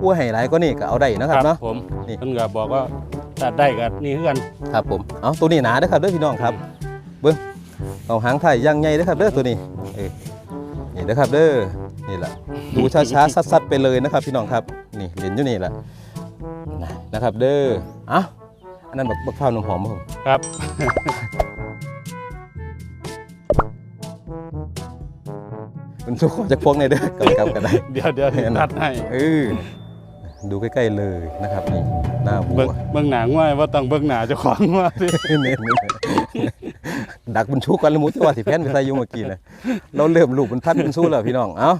ผู้ให้หลายก็นี่ก็เอาได้นะครับเนาะ ผมนี่ เพิ่นก็บอกว่าตัดได้ก็นี่คือกันครับผม เอาตัวนี้หนาเด้อครับเด้อพี่น้องครับ เบิ้งเอาหางไทยยังใหญ่เด้อครับเด้อตัวนี้เอ้ยนี่เด้อครับเด้อ นี่แหละดูช้าๆซัดๆไปเลยนะครับ พี่น้องครับ นี่เห็นอยู่นี่แหละนะนะครับเด้อเอ้าอันนั้นบักบักข้าวน้ำหอมบ่ผมครับมันทุกคนจะพวงในเด้อกำกับกันได้ เดี๋ยวเดี๋ยวเห็นตัดให้ เออ ดูใกล้ ๆเลยนะครับนี่หน้าวัเบิ่งวเบิ่งหนาง่วยว่าต้องเบิ่งหนาเจ้าของว่าสินี่นี่ดักบุญชูกันละมุดที่ว่าสิแพนไปใส่อยุเมื่อกี้นะเราเริ่มลูกบุญพันบุญชูแล้วพี่น้อง เอ้า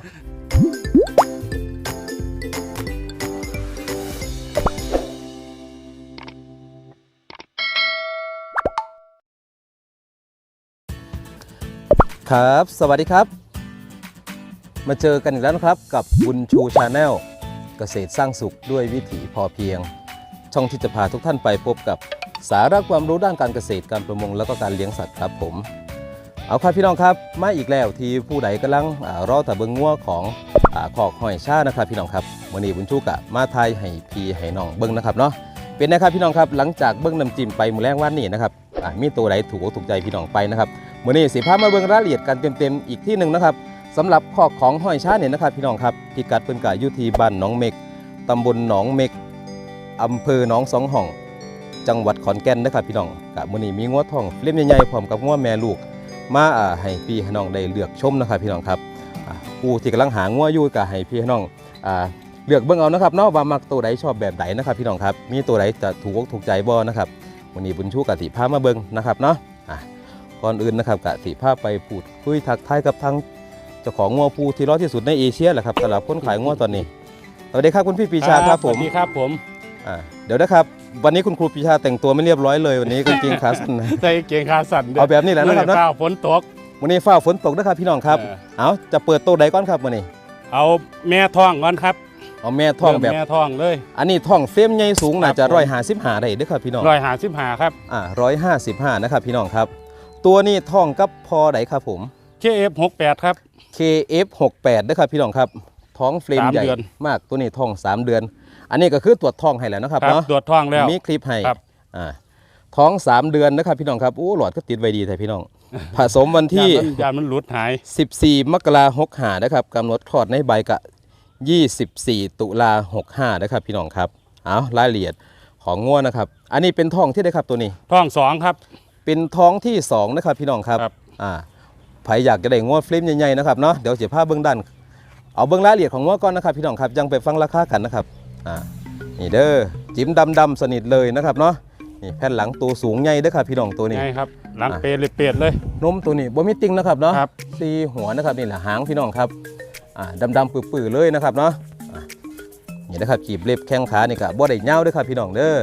ครับ สวัสดีครับ มาเจอกันอีกแล้วนะครับกับบุญชูชาแนล เกษตรสร้างสุขด้วยวิถีพอเพียง ช่องที่จะพาทุกท่านไปพบกับสาระความรู้ด้านการเกษตรการประมงแล้วก็การเลี้ยงสัตว์ครับผม เอาครับพี่น้องครับมาอีกแล้วที่ผู้ใดกำลังอรอแต่เบิงงัวของอขอกหอยชานะครับพี่น้องครับวันนี้บุญชูกะมาไทยให้พี่ให้น้องเบิ้งนะครับเนาะเป็นนะครับพี่น้องครับหลังจากเบิ้งน้ำจิ้มไปมือแรงวันนี้นะครับมีตัวใดถูกถูกใจพี่น้องไปนะครับวันนี้สิพามาเบิ้งรายละเอียดกันเต็มๆอีกที่หนึ่งนะครับ สำหรับขอกของหอยช้าเนี่ยนะครับพี่น้องครับพิกัดเพิ่นกะอยู่ที่บ้านหนองเมกตำบลหนองเมกอำเภอหนองสองห้อง จังหวัดขอนแก่นนะครับพี่น้องกะมื้อนี้มีงัวทองเล่มใหญ่ๆพร้อมกับงัวแม่ลูก มาให้พี่น้องได้เลือกชมนะครับพี่น้องครับผู้ที่กำลังหางัวอยู่ก็ให้พี่น้องอเลือกเบิ่งเอานะครับเนาะว่ามักตัวใดชอบแบบใดนนะครับพี่น้องครับมีตัวใดจะถูกอกถูกใจบ่นะครับวันนี้บุญชูกะสิพามาเบิ่งนะครับเนาะก่อนอื่นนะครับกะสิพาไปพูดคุยทักทายกับทาง เจ้าของงัวผู้ที่รอที่สุดในเอเชียแหละครับสำหรับคนขายงัวตอนนี้สวัสดีครับคุณพี่ปีชาครับผมสวัสดีครับผมอ่าเดี๋ยวนะครับ วันนี้คุณครูปีชาแต่งตัวไม่เรียบร้อยเลยวันนี้กางเกงขาสั้นนะใส่เกงขาสั่นด้วเอายแบบนี้แหละนะครับมื้อเนาะเช้าฝนตกวันนี้ฟ้าฝนตกนะครับพี่น้องครับ เออเอาจะเปิดโต๊ะใดก่อนครับวันนี้ เอาแม่ท้องก่อนครับ เอาแม่ท่องแบบเริ่มแม่ท้องเลย อันนี้ท่องเฟรมใหญ่สูงน่าจะครับผมร้อยห้าสิบห้าได้เด้อครับพี่น้องร้อยหาสิบหาครับ อ่าร้อยห้าสิบห้านะครับพี่น้องครับ ตัวนี้ท่องกับพอไดครับผม KF 68 ครับ KF68 นะครับพี่น้องครับท้องเฟรมสามใหญ่เดือนมากตัวนี้ท่องสามเดือน อันนี้ก็คือตรวจท้องให้แล้วนะครับครับเนาะตรวจท้องแล้วมีคลิปให้ครับอ่าท้อง3เดือนนะครับพี่น้องครับโอ้หลอดก็ติดไว้ดีแต่พี่น้อง ผสมวันที่ยามันยามันหลุดหาย 14 มกราหกหานะครับกำหนดคลอดในใบกะ 24 ตุลาหกห้านะครับพี่น้องครับเอารายละเอียดของง่วนะครับ อันนี้เป็นท้องที่ได้ครับตัวนี้ท้องสองครับ เป็นท้องที่2นะครับพี่น้องครับครับอ่า ใครอยากจะได้ง่วเฟรมใหญ่ๆนะครับเนาะเดี๋ยวเสียภาพเบื้องด้านเอาเบื้องรายละเอียดของง่วก่อนนะครับพี่น้องครับยังไปฟังราคากันนะครับอ่านี่เด้อจิ้มดำดำๆสนิทเลยนะครับเนาะนี่แผ่นหลังตัวสูงใหญ่เด้อครับพี่น้องตัวนี้ไงครับหลังอะเปรเลยเปรตเลยนมตัวนี้บ่มีติงนะครับเนาะครับสีหัวนะครับนี่แหละหางพี่น้องครับอ่าดำๆปื้อๆเลยนะครับเนาะอะนี่นะครับขีบเล็บแข้งขานี่ก็บ่ได้ยาวเด้อครับพี่น้องเด้อ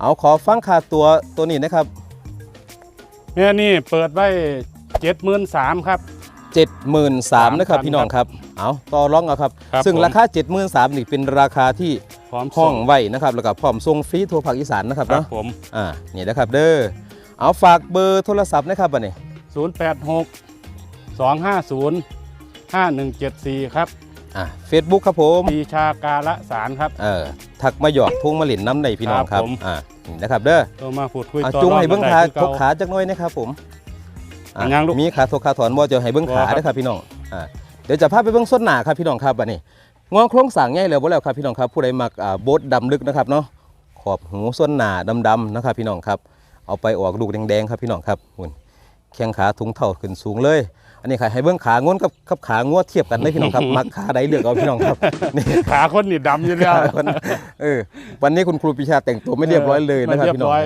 เอาขอฟังค่าตัวตัวนี้นะครับแม่นี่เปิดไว้ เจ็ดหมื่นสามครับ 73,000นะครับพี่น้องครับเอาต่อรองเอาครับ ครับซึ่งผม ราคา 73,000นี่เป็นราคาที่พร้อมห้ส่องงไว้นะครับแล้วก็พร้อมส่งฟรีทั่วภาคอีสานนะครับครับเนาะผมอ่านี่นะครับเด้อเอาฝากเบอร์โทรศัพท์นะครับบัดนี้ศูนย์แปดหกสองห้าศูนย์ห้าหนึ่งเจ็ดสี่ครับอ่า Facebook ครับผมปีชาการละสารครับ เออทักมาหยอกทุ่งมาหลินน้ำในพี่น้องครับครับผม อ่านี่นะครับเด้อตัวมาพูดคุยอะต่อจุงรองให้เบิ้งกันขาได้คือทกเก่าขาจักหน้อยนะครับผม อะอันยังลูก มีขาทกขาถอนบ่จะให้เบิ้งขาบ่ครับเด้อครับพี่น้องอ่าเดี๋ยวจะพาไปเบิ้งส้นหนาครับพี่น้องครับบัดนี้งอโครงสร้างใหญ่แล้วบ่แล้วครับพี่น้องครับผู้ใดมักอ่าโบดดำลึกนะครับเนาะขอบหูส้นหนาดำๆนะครับพี่น้องครับเอาไปออกลูกแดงๆครับพี่น้องครับหุ่นแข้งขาถุงเท่าขึ้นสูงเลย อันนี้ค่ะให้เบิ้งขาง้วนกับกับขางวเทียบกันได้พี่น้องครับ มักขาใดเลือกเอาพี่น้องครับนี่ ขาคนนี่ดำอยู่แล้ววันเออวันนี้คุณครูปีชาแต่งตัวไม่เรียบร้อยเลยนะครับไม่พี่น้องเยบร้อย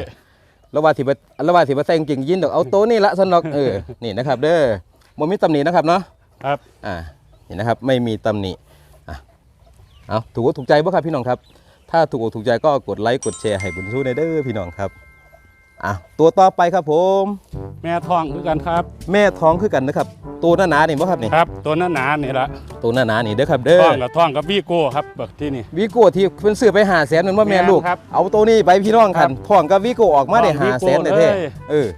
แล้วว่าที่ว่าแล้วว่าที่ว่าแต่งจริงยินดอกเอาโต๊ะนี่ละสนอกเออนี่นะครับ เด้อบ่มีตำหนินะครับเนาะครับอ่านี่นะครับไม่มีตำหนิอะเอาถูกอกถูกใจบ่ครับพี่น้องครับ ถ้าถูกอกถูกใจก็กดไลค์กดแชร์ให้บุญสู้ในเด้อพี่น้องครับ อะตัวต่อไปครับผม แม่ท้องคือกันครับ แม่ท้องคือกันนะครับ ตัวหนาๆนี่บ่ครับนี่ครับ ตัวหน้าหนานี่ละตัวหนาๆนี่เด้อครับเด้อท้องกับท้องกับวีโก้ครับเบิกที่นี่ วิโก้ที่เพิ่นซื้อไปหาแสนนั่นว่าแม่นลูก แม่นครับเอาตัวนี้ไปพี่น้องครักับนพ่องกับวิโก้ออกมาได้พ่หาองแสนวิโก้แท้เลยๆเออ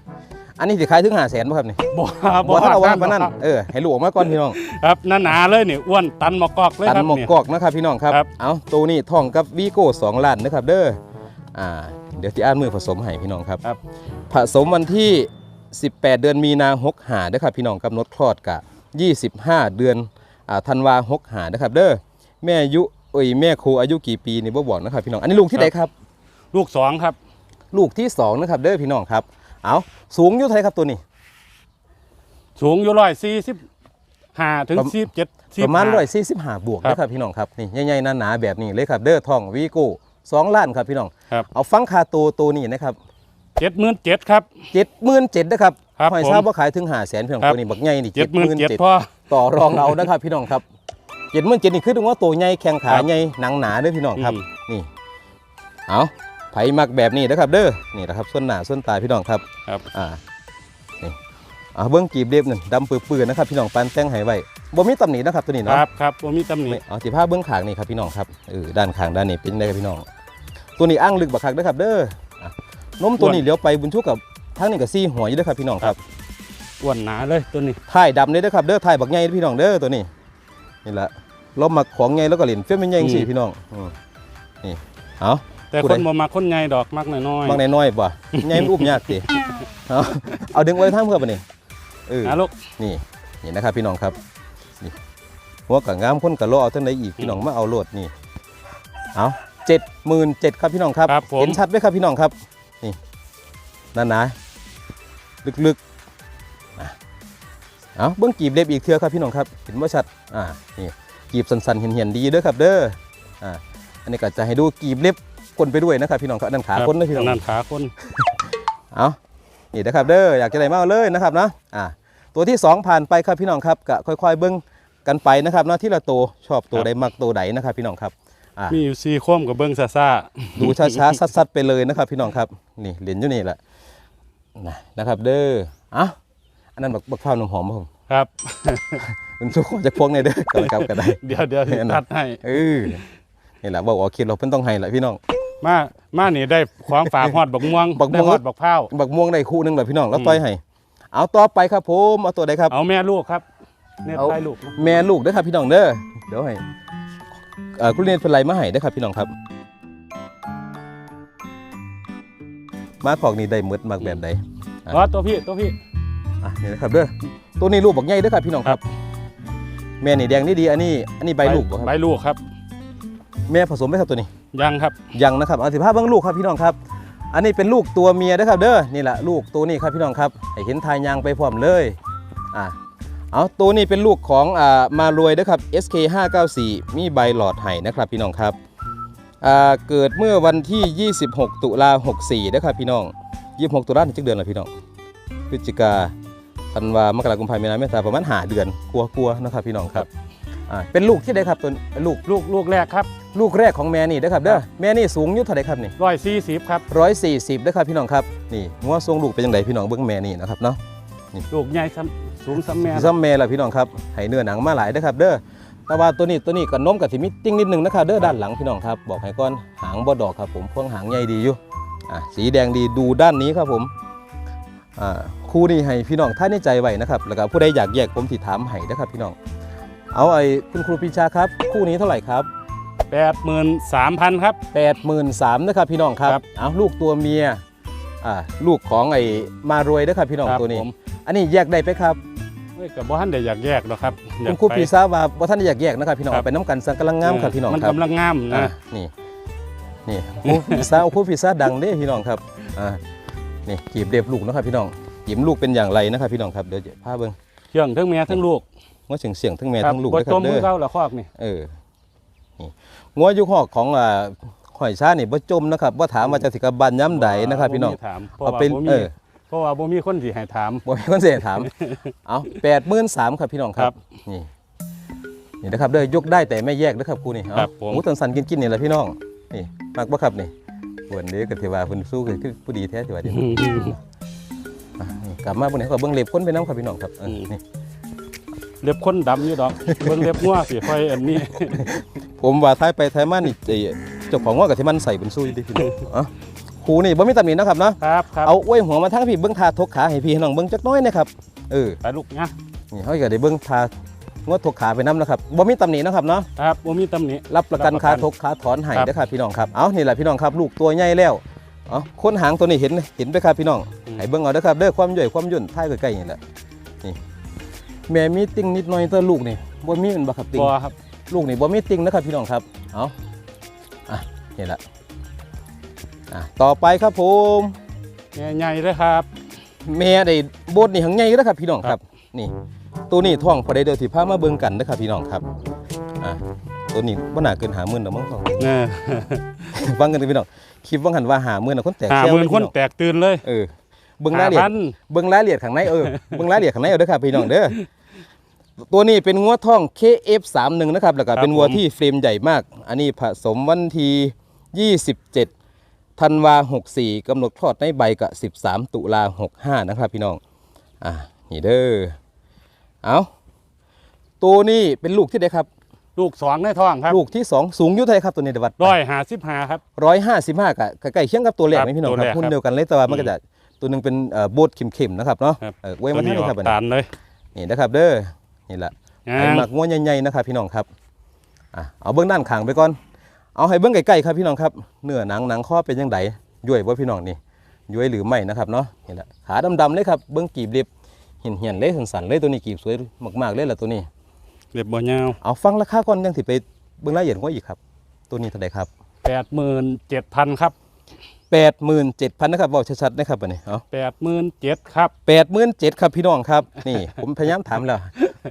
อันนี้สิขายถึงหาแสนป่ะครับนี่บ่บ่ทันเอาว่าปานหรนั้นครับเออให้ลูกออกมาก่อนพี่น้อง ครับหนาๆเลยนี่อ้วนตันหมอกอกเลยตันครับหมกเนี่ย กอกนะครับพี่น้องครับ ครับ เอาตัวนี้ท่องกับวีโก้สองล้านนะครับเด้อ อ่า เดี๋ยวที่อ่านมือผสมให้พี่น้องครับครับ ผสมวันที่ 18 เดือนมีนาหกหาเด้อครับพี่น้องกำหนดคลอดกะ 25 เดือนอ่าธันวาหกหาเด้อครับเด้อแม่อายุเอ้ยแม่ครูอายุกี่ปีนี่บ่บอกนะครับพี่น้องอันนี้ลูกที่ไหนครับ ลูกสองครับ ลูกที่สองนะครับเด้อพี่น้องครับเอาสูงอยู่เท่าไหร่ครับตัวนี้ สูงอยู่ร้อยสี่สิบห้าถึงประสิบเจ็ดประมาณร้อยสี่สิบห้าบวกครับนะครับพี่น้องครับนี่ใหญ่ๆหนาๆแบบนี้เลยครับเด้อทองวีโก้ สองล้านครับพี่น้อง ครับเอาฟังคาตัวตัวนี้นะครับเจ็ดหมื่นเจ็ดครับ เจ็ดหมื่นเจ็ดนะครับครับหอยผมทราบว่าขายถึงหาแสนพี่น้องครับ ตัวนี้บักใหญ่นี่เจ็ดหมื่นเจ็ด77,000 พอ ต่อรองเอานะครับ พี่น้องครับเจ็ดหมื่นเจ็ดนี่คือถึงว่าตัวใหญ่แข้งขาครับใหญ่หนังหนาเด้อพี่น้องครับอืม นี่เอาไผมักแบบนี้นะครับ เด้อนี่นะครับส่วนหน้าส่วนตาพี่น้องครับ ครับ อ่า นี่อ่าเบิ้งกีบเรียบหนึ่งดำปื้อๆนะครับ พี่น้องปันแต้งไหไว้ บ่มีตำหนินะครับตัวนี้คเนาะรับครับผมมีตำหนิไม่เอาสิผ้าเบื้องขางนี่ครับพี่น้องครับเออด้านขางด้านนี้เป็นได้ครับพี่น้อง ตัวนี้อ้างลึกบักคักนะครับ เด้ออะนมตัวนี้เลี้ยวไปบุญชุกกับทั้งนี้กับซี่หัวอยู่เด้อครับพี่น้องครับ อ้วนหนาเลยตัวนี้ถ่ายดำเลยเด้อครับเด้อถ่ายบักใหญ่พี่น้องเด้อตัวนี้นี่แหละเรามักของใหญ่แล้วก็เหรียญเฟ้ยเป็นใหญ่จังซี่พี่น้องอืมนี่เอา แต่ผู้คใด นบ่มาคนไงดอกมักน้อยๆบางในน้อยๆบ่ใหญ่มันอุ้มยากสิเอาเอาดึงไว้ทางเพื่อปะนี่เออนะลูกนี่นี่นะครับพี่น้องครับ นี่หัวกับงามคนกับรอเอาทั้งใดอีกพี่น้องมาเอาโลดนี่เอาเจ็ดหมื่นเจ็ดครับพี่น้องครับครับผม เห็นชัดไหมครับพี่น้องครับนี่นั่นนะลึกๆอะเอาเบื้องกีบเล็บอีกเทือครับพี่น้องครับเห็นว่าชัดอ่านี่กีบสันๆเหียนๆดีเด้อครับเด้ออ่าอันนี้ก็จะให้ดูกีบเล็บคนไปด้วยนะครับพี่น้องครับอันนั่นขาคนนะพี่น้อง นั่นขาคน เอานี่นะครับเด้ออยากจะได้มาเอาเลยนะครับนะอ่า ตัวที่ 2 ผ่านไปครับพี่น้องครับก็ค่อย ๆ เบิ้งกันไปนะครับเนาะที่ละตัวชอบตัวใดมักตัวใดนะครับพี่น้องครับอ่ามีอยู่สี่โคมกับเบิ้งซาซาดูช้าๆซัดๆไปเลยนะครับ พี่น้องครับนี่เหรียญอยู่นี่แหละนะนะครับ เด้ออะอันนั้นบักบักพร้าวน้ำหอมครับผมครับคุณทุกคนจะพวงในเด้อกันครับกันได้เดี๋ยวเดี๋ยวสิตัดให้เออนี่แหละบอกว่าคิดเราเพิ่นต้องให้แหละพี่น้องมามานี่ได้ของฝากฮอดบักม่วงบักม่วงได้ฮอดบักพร้าวบักม่วงได้คู่หนึงแหละพี่น้องแล้วอืมต่อยให้ เอาต่อไปครับผมเอาตัวใดครับ เอาแม่ลูกครับเนี่ยเอาได้ลูกนะแม่ลูกเด้อครับพี่น้องเด้อเดี๋ยวให้เอ่อคุณเรียนเป็นไรมาให้เด้อครับพี่น้องครับ มาของนี่ได้หมดมากแบบใด อ๋อตัวพี่ตัวพี่ อะนี่นะครับเด้อตัวนี้ลูกบักใหญ่เด้อครับพี่น้องครับ แม่นี่แดงนี่ดีอันนี้อันนี้ใบลูกบ่ครับใบลูกครับแม่ผสมไหมครับตัวนี้ยังครับยังนะครับเอาสิภาพเบิ้งลูกครับพี่น้องครับ อันนี้เป็นลูกตัวเมียนะครับเด้อนี่แหละลูกตัวนี้ครับพี่น้องครับให้เห็นทายยางไปพร้อมเลยอะเอาตัวนี้เป็นลูกของอ่ามารวยนะครับ SK 594มีใบหลอดไห้นะครับพี่น้องครับอ่าเกิดเมื่อวันที่ 26 ตุลา64นะครับพี่น้อง 26 ตุลานี่จักเดือนละพี่น้องพฤศจิกาธันวามกราคมกุมภาพันธ์มีนาเมษาประมาณหาเดือนกลัวๆนะครับพี่น้องครับอ่าเป็นลูกที่ใดครับตัวลูกลูกลูกแรกครับ ลูกแรกของแม่นี่นะครับเด้อแม่นี่สูงอยุทธเท่าไหรครับนี่ร้อยสี่สิบครับ ร้อยสี่สิบนะครับพี่น้องครับนี่งัวทรงลูกเป็นยังไงพี่น้องเบื้องแม่นี่นะครับเนาะ ลูกใหญ่ซ้ำสูงซ้ำแม่ซ้ำแม่ละพี่น้องครับให้เนื้อหนังมาหลายนะครับ เด้อแต่ว่าตัวนี้ตัวนี้ก็นมกับสิมิติ้งนิดนึงนะครับเด้อด้านหลังพี่น้องครับ บอกให้ก้อนหางบ่ดอกครับผมพวงหางใหญ่ดีอยู่อะสีแดงดีดูด้านนี้ครับผมอ่าคู่นี้ให้พี่น้องท่านในใจไว้นะครับแล้วก็ผู้ใดอยากแยกผมติถามให้นะครับพี่น้อง เอาไอ้คุณครูปรีชาครับ คู่นี้เท่าไหร่ครับ แปดหมื่นสามพันครับ 83,000นะครับพี่น้องครับ ครับเอาลูกตัวเมียอ่าลูกของไอ้มารวยนะครับพี่น้องครับตัวนี้ ผม อันนี้แยกได้ไหมครับเฮ้ยกับบ่ทันได้อยากแยกหรอกครับอยาคุกณครูไป ปีซ่าว่าว่าท่านอยากแยกนะครับพี่น้องครับ เอาไปน้ำกันสังกำลังงามครับพี่น้องมันครับกำลังงามอ่านะนี่นี่ครูปีซ่าครูปีซ่าดังเด้พี่น้องครับอ่านี่กีบเด็บลูกนะครับพี่น้องกีบลูกเป็นอย่างไรนะครับพี่น้องครับเดี๋ยวจะพาเบิ่งเชื่องทั้งแม่ทั้งลูกว่าเสียงเสียงทั้งแม่ครับทั้งลูกบ่นะคจรับมเด้มืออ เก้าละคอกนี่ เออนี่ งัวยุคหอกของอ่าหอยชานี่บ่จมนะครับว่าถามว่าจะสิกบันย้ำใดนะครับ พี่น้อง บ่มีถามเพราะเอาว่าเป็นบ่เอมีอ เพราะว่าบ่มีคนสิให้ถาม บ่มีคนเสียถาม เอาแปดหมื่นสามครับพี่น้องคครัรับบนี่นี่นะครับเด้อยกได้แต่ไม่แยกนะครับครูนี่เอาครับผม หมูตันสันกินกินนี่แหละพี่น้องนี่มากบ่ครับนี่ปวนเด้อกับเทวาเพิ่นสู้คือผู้ดีแท้เทวาเดียวอะนี่กลับมาบนนี้ก็เบิ่งเล็บคนไปน้ำครับพี่น้องครับเออนี่ เล็บคนดำอยู่ดอกเบิ่งเล็บงัวสิค่อยอันนี้ ผมว่าท้ายไปท้ายมานี่ไอ้เจ้าของว่ากับที่มันใส่บนสู้อยู่ดิพี่น้องเอะครูนี่บ่มีตำหนินะครับเนาะครับครับเอาอ้วยหัวมาทั้งพี่เบิ้งทาทกขาให้พี่ให้น้องเบิ้งจักหน้อยนะครับเออไปลูกนะนี่เขาก็ได้เบิ้งทางวดทกขาไปน้ำนะครับบ่มีตำหนินะครับเนาะครับบ่มีตำหนิรับประกันรับประกันคาทกขาถอนให้ครับนะครับพี่น้องครับเอานี่แหละพี่น้องครับ ลูกตัวใหญ่แล้วเอาค้นหางตัวนี้เห็นเห็นไปครับพี่น้องอืมให้เบิ้งเอาเด้อครับเด้อความย่อยความย่นท้ายใกล้ๆนี่แหละนี่ แม่มีติ่งนิดหน่อยแต่ลูกนี่บ่มีมันบ่ครับติ่งบ่ครับ ลูกนี่บ่มีติ่งนะครับพี่น้องครับเอาอะนี่แหละอะต่อไปครับผมใหญ่ๆเลยครับ แม่ได้โบดนี่หังใหญ่แล้วครับพี่น้องครับ นี่ ตัวนี้ท้องพอได้เดียวสิพามาเบิ่งกันนะครับพี่น้องครับอะตัวนี้บ่น่าเกินหาหมื่นดอกมั้งท้องเออฟังกันเถอะพี่น้องคลิปว่าหันว่าหาหมื่นน่ะคนแตกหาแซวหมื่นเลยคนพี่องแตกตื่นเลย เออเบิ่งรายละเอียพัดนเบิ่งรายละเอียดข้างในเออเบิ่งรายละเอียดข้างในเอาเด้อครับพี่น้องเด้อ ตัวนี้เป็นงัวท้อง KF31 นะครับแล้วก็เป็นวัวที่เฟรมใหญ่มาก อันนี้ผสมวันที่27ธันวา64กำหนดคลอดในใบกับ13 ตุลา65 นะครับพี่น้อง อะนี่เด้อเอาตัวนี้เป็นลูกที่ใดครับ ลูกสองในท้องครับ ลูกที่2สูงอยุทธไทยครับตัวนี้เดวัดร้อยห้าสิบห้าครับร้อยห้าสิบห้ากับใกล้เคียงกับตัวแรกครับนี่พี่น้องตัวครับแรกหุ้นครับเดียวกันเลยแต่ว่ามันก็จะตัวหนึงเป็นเอ่อโบดเข็มๆนะครับเนาะครับเออไว้มันตัวให้นี้อคอรับกอันตานี้ลเลยนี่นะครับเด้อ นี่แหละอ่าไอ้หมักง้วใหญ่ๆนะครับพี่น้องครับอะเอาเบื้องด้านข้างไปก่อน เอาให้เบื้องใกล้ๆครับพี่น้องครับเนื้อหนังหนังข้อเป็นยังไงย่วยว่าพี่น้องนี่ย่วยหรือไม่นะครับเนาะนี่แหละขาดำๆเลยครับเบื้องกีบเรียบเหี่ยนๆเลยสันๆเลยตัวนี้กีบสวยมากๆเลยล่ะตัวนี้เรียบบ่ยาวเอาฟังราคาก่อนยังสิไปเบื้องรายละเอียดกว่าอีกครับ ตัวนี้เท่าไหร่ครับแปดหมื่นเจ็ดพันครับ แปดหมื่นเจ็ดพันนะครับบอกชัดๆนะครับอันนี้เอาแปดหมื่นเจ็ดครับแปดหมื่นเจ็ดครับพี่น้องครับนี่ผมพยายามถามแล้ว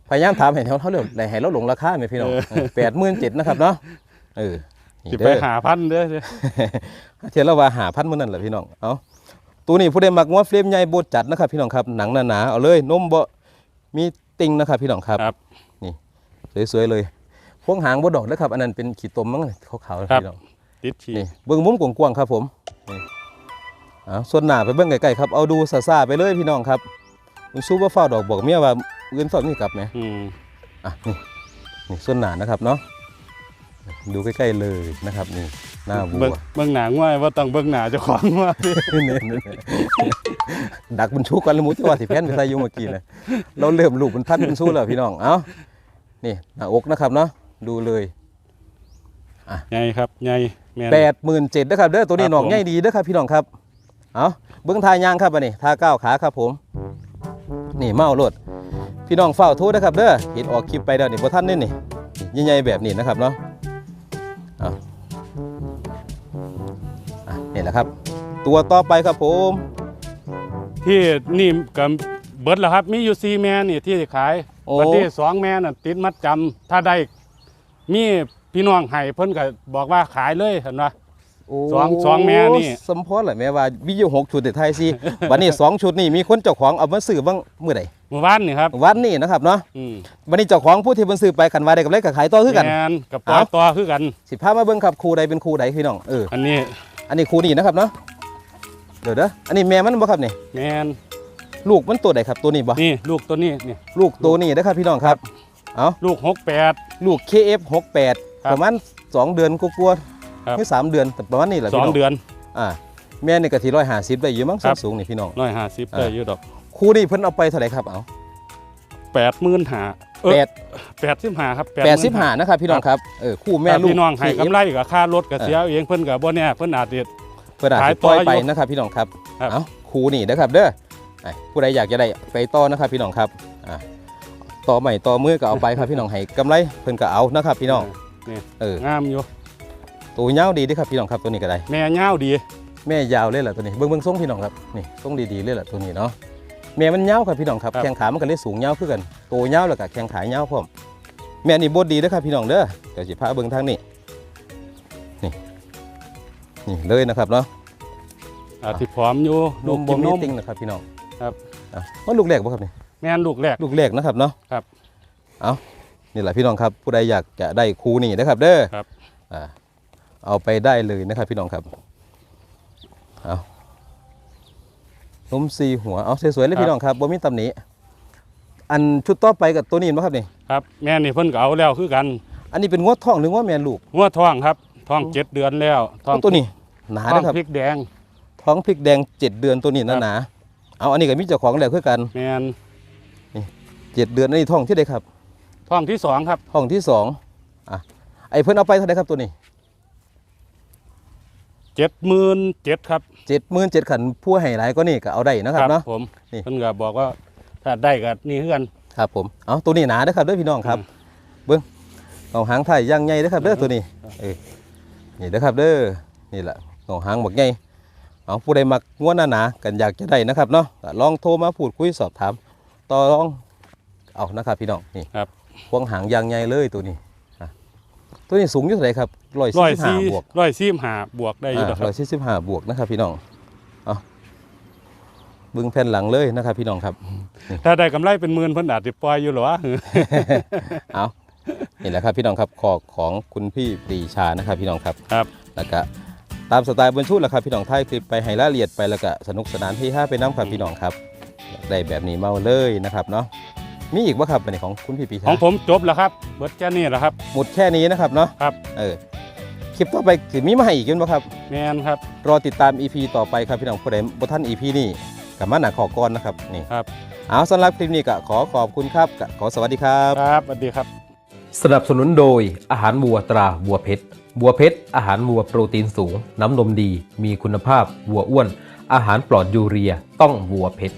พยายามถามให้เขาเขาเรื่องให้เราหลงราคาไหมพี่น้องแปดหมื่นเจ็ดนะครับเนาะเออนี่สิเด้ไปอหาพันเด้อเด้อเทียนเราว่าหาพันมื่อนั่นแหละพี่น้องเอาตัวนี้ผู้ใดมักง้อเฟรมใหญ่โบดจัดนะครับพี่น้องครับหนังหนาๆเอาเลยนมบ่มีติ่งนะครับพี่น้องครับครับสวยๆเลยพวงหางบ่ดอกนะครับ อันนั้นเป็นขีดตมมั้งขาวๆครับพี่น้อง ติดฉี่นี่เบิ่งมุมกว้างๆครับผมนี่เอาส่วนหน้าไปเบิ่งไกลๆครับเอาดูซ่าๆไปเลยพี่น้องครับมึงสู้ว่าเฝ้าดอกบอกเมียว่าเงินสดนี่กลับไหมอืมอะนี่นี่ส่วนหนานะครับเนาะดูใกล้ๆเลยนะครับนี่หน้าวัเบิ่งวเบิ่งหน้าง่วยว่าต้องเบิ่งหน้าเจ้าของว่าเนี่ยๆดักบุญชูกันละมุที่ว่าสิแพนไปใส่อยุเมื่อกี้เลยเราเริ่มลูกมันพันบุญชูแล้วพี่น้องเอ้านี่หน้าอกนะครับเนาะดูเลย ใหญ่ครับใหญ่แม่นแปดหมื่นเจ็ดนะครับเด้อตัวนี้ครับหนอกผมใหญ่ดีเด้อครับพี่น้องครับเอาเบิ้งทายางครับอันนี้ทาก้าวขาครับผม นี่เมาโลดพี่น้องเฝ้าโทษนะครับเด้อเห็นออกคลิปไปแล้วนี่บ่ท่านนี่นี่นี่ใหญ่ๆแบบนี้นะครับเนาะเอาอะนี่แหละครับ ตัวต่อไปครับผม ที่นี่ก็เบิดแล้วครับมีอยู่สี่แม่นี่ที่ขายโอ้วันที่สองแม่น่ะติดมัดจำถ้าได้มี พี่น้องให้เพิ่นก็บอกว่าขายเลยเห็นว่าโอ้สองสองแม่นี่ สมพรเหรอแม่ว่าวิดีโอหกชุดแต่ไทยสิ วันนี้สองชุดนี่มีคนเจ้าของเอามาซื้อบ้างเมื่อใดเมื่อวานนี่ครับวันนี้นะครับเนาะอืมวันนี้เจ้าของผู้ที่เพิ่นซื้อไปกันว่าได้กับเลขกับขายต่อคือกัน แม่นกับปล่อยเอ้าต่อคือกัน สิพามาเบิ่งครับครูใดเป็นครูใดพี่น้องเอออันนี้อันนี้ครูนี่นะครับเนาะเดี๋ยวเด้ออันนี้แม่มันบ่ครับนี่แม่นลูกมันตัวใดครับตัวนี้บ่นี่ลูกตัวนี้นี่ลูกตัวนี้นะครับพี่น้องครับเอาลูกหกแปดลูก KF68 ครับ ประมาณ2เดือนกลัวครับๆหรือ3เดือนแต่ประมาณนี้แหละสพี่องน้องเดือน อ่าแม่นี่ก็สิ150ได้อยู่มั้งครับส้นสูงนี่พี่น้องร้อยห้าสิบอ่า ได้อยู่ดอกครูนี่เพิ่นเอาไปเท่าไหร่ครับเอาแปดหมื่นหาแปดแปดสิบห้าครับแปดสิบห้านะครับพี่น้องครับเออคู่แม่แม่ลูกพี่น้องให้ KF กำไรกับค่ารถกับเสียเองเพิ่นกับบ่แน่เพิ่นอาจจะ เพื่ออาจขายจะปล่อยต่ออยู่ไปนะครับพี่น้องครับครับ เอาครูนี่นะครับเด้อไอ้ผู้ใดอยากจะได้ไปต่อนะครับพี่น้องครับอ่าต่อใหม่ต่อมือก็เอาไปครับพี่น้องให้กำไรเพิ่นก็เอานะครับพี่น้อง นี่เออ งามอยู่ ตัวยาวดีเด้อครับพี่น้องครับตัวนี้ก็ได้ แม่เงาวดี แม่ยาวเลยล่ะตัวนี้เบิ่งเบิ่งทรงพี่น้องครับนี่ทรงดีๆเลยล่ะตัวนี้เนาะแม่มันยาวครับพี่น้องครับ แข้งขามันก็เลยสูงยาวคือกันตัวยาวแล้วก็แข้งขายาวพร้อมแม่นี่บดดีเด้อครับพี่น้องเด้อเดี๋ยวสิพาเบิ่งทางนี้นี่นี่เลยนะครับเนาะอาจสิผอมอยู่นลูมกบ่กินมีนมติ่งนะครับพี่น้องครับ อะว่าลูกแรกบ่ครับนี่แม่นลูกแรก ลูกแรกนะครับเนาะครับ เอา นี่แหละพี่น้องครับผู้ใดอยากจะได้ครูนี่นะครับ เด้อครับ อ่าเอาไปได้เลยนะครับ พี่น้องครับเอานมซีหัวเอาสวยๆเลยพี่น้องครับบ่มีตำหนิอันชุดต่อไปกับตัวนี้มั้งครับนี่ครับแม่นี่เพิ่นก็เอาแล้วคือกัน อันนี้เป็นงวดท้องหรือว่าแม่ลูกงัวท้องครับท้องเจ็ดเดือนแล้วท้องตัวนี้หนาท้องนะครับ พริกแดง ท้องพริกแดงเจ็ดเดือนตัวนี้ครันะบหนาเอาอันนี้ก็มีเจ้าของแล้วคือกันแมนเจ็ดเดือนอันนี้ท้องที่ใดครับ ท้องที่สองครับท้องที่สองอะไอ้เพิ่นเอาไปเท่าไหร่ครับตัวนี้เจ็ดหมื่นเจ็ดครับเจ็ดหมื่นเจ็ดขันผู้ให้หลายก็นี่ก็เอาได้นะครับเนาะผมนี่เพิ่นก็บอกว่าถ้าได้ก็นี่คือกันครับผมเอาตัวนี้หนาเด้อครับเด้อพี่น้องครับอืมเบิ้งเอาหางไทยย่างใหญ่เด้อครับเด้อตัวนี้เออนี่เด้อครับเด้อนี่แหละเอาหางบักใหญ่เอาผู้ใดมักง้วนหนาๆกันอยากจะได้นะครับเนาะก็ลองโทรมาพูดคุยสอบถาม ต่อรองเอานะครับพี่น้องนี่ครับ พวงหางยางใหญ่เลยตัวนี้อะตัวนี้สูงอยู่เท่าไหร่ครับร้อยร้อยสี่สี่บวกร้อยสี่หาบวกได้อยู่แล้วคร้รัอบยสี่สิบห้าบวกนะครับ พี่น้องเอาบึงแผ่นหลังเลยนะครับ พี่น้องครับ ถ้าได้กำไรเป็นหมื่นเพิ่นอาจจะปล่อยอยู่หรอวะ เอานี่แหละครับพี่น้องครับขอของคุณพี่ปรีชานะครับ พี่น้องครับครับ แล้วก็ตามสไตล์บนชุดแหละครับพี่น้องไทยคลิปไปให้รายละเอียดไปแล้วก็สนุกสนานที่ห้าไปน้ำครับพี่น้องครับอยากได้แบบนี้เมาเลยนะครับเนาะ มีอีกว่าครับอันนี้ของคุณพี่ปรีขชาองผมจบแล้วครับเบิดแค่นี้แหละครับ หมดแค่นี้นะครับเนาะครับ เออคลิปต่อไปสิมีมาให้อีกกันบ่ครับแมนครับ รอติดตาม EP ต่อไปครับพี่น้องผู้ใดบ่ท่าน EP นี่กับมาหนาขอก่อนนะครับนี่ครับเอาสำหรับคลิปนี้ก็ขอขอบคุณครับก็ขอสวัสดีครับครับสวัสดีครับ สนับสนุนโดยอาหารวัวตราวัวเพชรวัวเพชรอาหารวัวโปรตีนสูง น้ำนมดี มีคุณภาพวัวอ้วน อาหารปลอดยูเรีย ต้องวัวเพชร